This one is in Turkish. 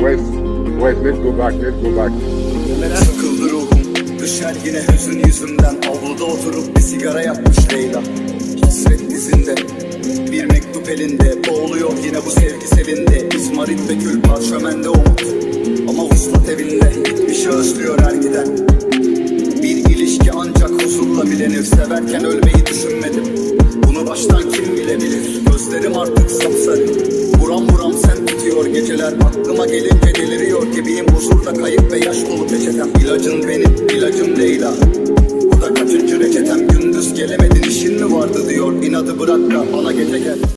Wait, wait, let's go back, let's go back. Sıkıldı ruhum. Düşer yine hüzün yüzümden Avluda oturup bir sigara yapmış Leyla. Hasret dizinde. Bir mektup elinde. Boğuluyor yine bu sevgi selinde. İzmarit ve kül parşömende umut. Ama vuslat evinde Gitmişi özlüyor her giden. Bir ilişki ancak huzurla bilenir. Severken ölmeyi düşünmedim. Bunu baştan kim bilebilir? Gözlerim artık sapsarı. Buram buram tutuyor geceler. Aklıma gelince deliriyor gibiyim. Huzurda kayıp ve yaş dolu peçetem. İlacın benim, ilacım Leyla. Bu da kaçıncı reçetem? Gündüz gelemedin işin mi vardı diyor. İnadı bırak da bana gece gel